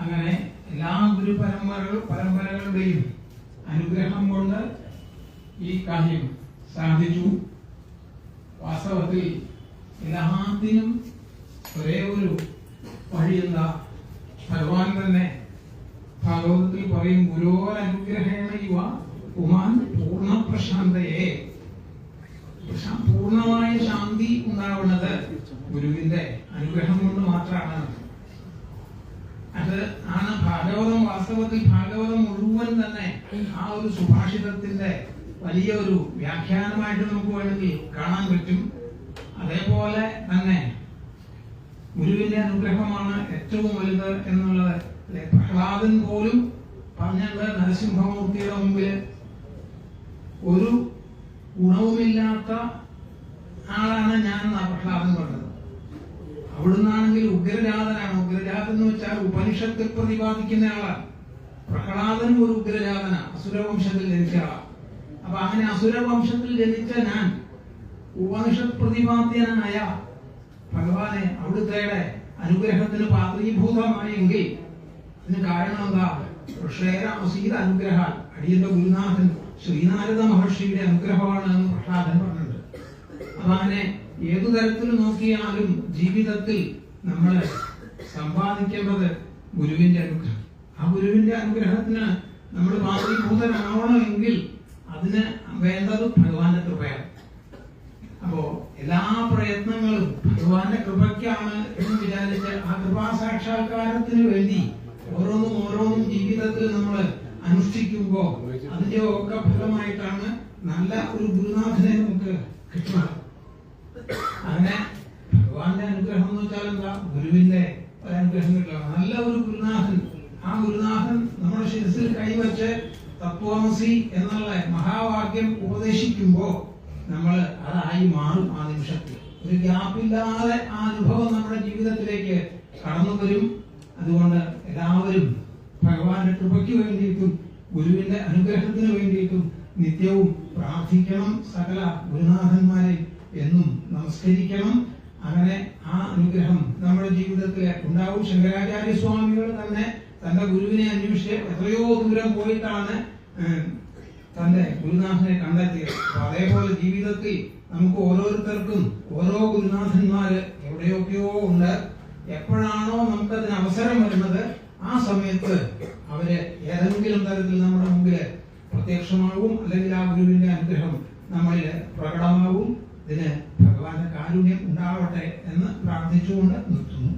അങ്ങനെ എല്ലാ ഗുരു പരമ്പരകൾ പരമ്പരകളുടെയും അനുഗ്രഹം കൊണ്ട് ഈ കാര്യം സാധിച്ചു. വാസ്തവത്തിൽ എല്ലാത്തിനും ഒരേ ഒരു വഴിയുള്ള ഭഗവാൻ തന്നെ ഭാഗവതത്തിൽ പറയും ഗുരോരനുഗ്രഹേണ ഇവ ഉമാൻ പൂർണ പ്രശാന്തയെ പ്രശാ- പൂർണമായ ശാന്തി ഉണ്ടാവുന്നത് ഗുരുവിന്റെ അനുഗ്രഹം കൊണ്ട് മാത്രമാണ്. അത് ആണ് ഭാഗവതം വാസ്തവത്തിൽ ഭാഗവതം മുഴുവൻ തന്നെ ആ ഒരു സുഭാഷിതത്തിന്റെ വലിയ ഒരു വ്യാഖ്യാനമായിട്ട് നമുക്ക് വേണമെങ്കിൽ കാണാൻ പറ്റും. അതേപോലെ തന്നെ ഗുരുവിന്റെ അനുഗ്രഹമാണ് ഏറ്റവും വലുത് എന്നുള്ളത്. അല്ലെ പ്രഹ്ലാദൻ പോലും പറഞ്ഞുള്ള നരസിംഹമൂർത്തിയുടെ മുമ്പിൽ ഒരു ഗുണവുമില്ലാത്ത ആളാണ് ഞാൻ പ്രഹ്ലാദൻ പറഞ്ഞത്. അവിടുന്നാണെങ്കിൽ ഉഗ്രജാതനാണ് ഉഗ്രജാതൻ എന്ന് വെച്ചാൽ ഉപനിഷത്തിൽ പ്രതിപാദിക്കുന്ന ആളാണ്. പ്രഹ്ലാദനും ഒരു ഉഗ്രജാതന അസുരവംശത്തിൽ ജനിച്ച ആളാണ് അപ്പൊ അങ്ങനെ അസുരവംശത്തിൽ ജനിച്ച ഞാൻ ഉപനിഷത്ത് പ്രതിപാദ്യനായ ഭഗവാനെ അവിടുത്തെ അനുഗ്രഹത്തിന് പാത്രീഭൂതമായെങ്കിൽ അതിന് കാരണം എന്താ? ഋഷേരാമസീത അനുഗ്രഹ അടിയന്റെ ഗുരുനാഥൻ ശ്രീനാരദ മഹർഷിയുടെ അനുഗ്രഹമാണ് എന്ന് പ്രഹ്ലാദൻ പറഞ്ഞിട്ടുണ്ട്. അപ്പൊ അങ്ങനെ ഏതു തരത്തിൽ നോക്കിയാലും ജീവിതത്തിൽ നമ്മൾ സമ്പാദിക്കേണ്ടത് ഗുരുവിന്റെ അനുഗ്രഹം. ആ ഗുരുവിന്റെ അനുഗ്രഹത്തിന് നമ്മൾ പാത്രീഭൂതനാവണമെങ്കിൽ അതിന് വേണ്ടത് ഭഗവാന്റെ കൃപയാണ്. അപ്പോ എല്ലാ പ്രയത്നങ്ങളും ഭഗവാന്റെ കൃപയ്ക്കാണ് എന്ന് വിചാരിച്ച് ആ കൃപാ സാക്ഷാത്കാരത്തിന് വേണ്ടി ഓരോന്നും ഓരോന്നും ജീവിതത്തിൽ നമ്മൾ അനുഷ്ഠിക്കുമ്പോ അതിന്റെ ഒക്കെ ഫലമായിട്ടാണ് നല്ല ഒരു ഗുരുനാഥനെ നമുക്ക് കിട്ടുന്നത് അങ്ങനെ ഭഗവാന്റെ അനുഗ്രഹം എന്ന് വെച്ചാൽ എന്താ ഒരു അനുഗ്രഹം നല്ല ഒരു ഗുരുനാഥൻ. ആ ഗുരുനാഥൻ നമ്മുടെ ശിരസിൽ കൈവച്ച് തത്വമസി എന്നുള്ള മഹാവാക്യം ഉപദേശിക്കുമ്പോ നമ്മൾ അതായി മാറും ആ നിമിഷത്തിൽ. ഒരു ഗ്യാപ്പില്ലാതെ ആ അനുഭവം നമ്മുടെ ജീവിതത്തിലേക്ക് കടന്നു വരും. അതുകൊണ്ട് എല്ലാവരും ഭഗവാന്റെ കൃപയ്ക്ക് വേണ്ടിയിട്ടും ഗുരുവിന്റെ അനുഗ്രഹത്തിന് വേണ്ടിയിട്ടും നിത്യവും പ്രാർത്ഥിക്കണം സകല ഗുരുനാഥന്മാരെ എന്നും നമസ്കരിക്കണം. അങ്ങനെ അനുഗ്രഹം നമ്മുടെ ജീവിതത്തിൽ ഉണ്ടാവും. ശങ്കരാചാര്യ സ്വാമികൾ തന്നെ തന്റെ ഗുരുവിനെ അന്വേഷിച്ച് എത്രയോ ദൂരം പോയിട്ടാണ് തന്റെ ഗുരുനാഥനെ കണ്ടെത്തിയത്. അതേപോലെ ജീവിതത്തിൽ നമുക്ക് ഓരോരുത്തർക്കും ഓരോ ഗുരുനാഥന്മാര് എവിടെയൊക്കെയോ ഉണ്ട്. എപ്പോഴാണോ നമുക്കതിന് അവസരം വരുന്നത് ആ സമയത്ത് അവർ ഏതെങ്കിലും തരത്തിൽ നമ്മുടെ മുമ്പിൽ പ്രത്യക്ഷമാകും അല്ലെങ്കിൽ ആ ഗുരുവിന്റെ അനുഗ്രഹം നമ്മളിൽ പ്രകടമാവും ഇതിന് ഭഗവാന്റെ കാരുണ്യം ഉണ്ടാവട്ടെ എന്ന് പ്രാർത്ഥിച്ചുകൊണ്ട് നിർത്തുന്നു.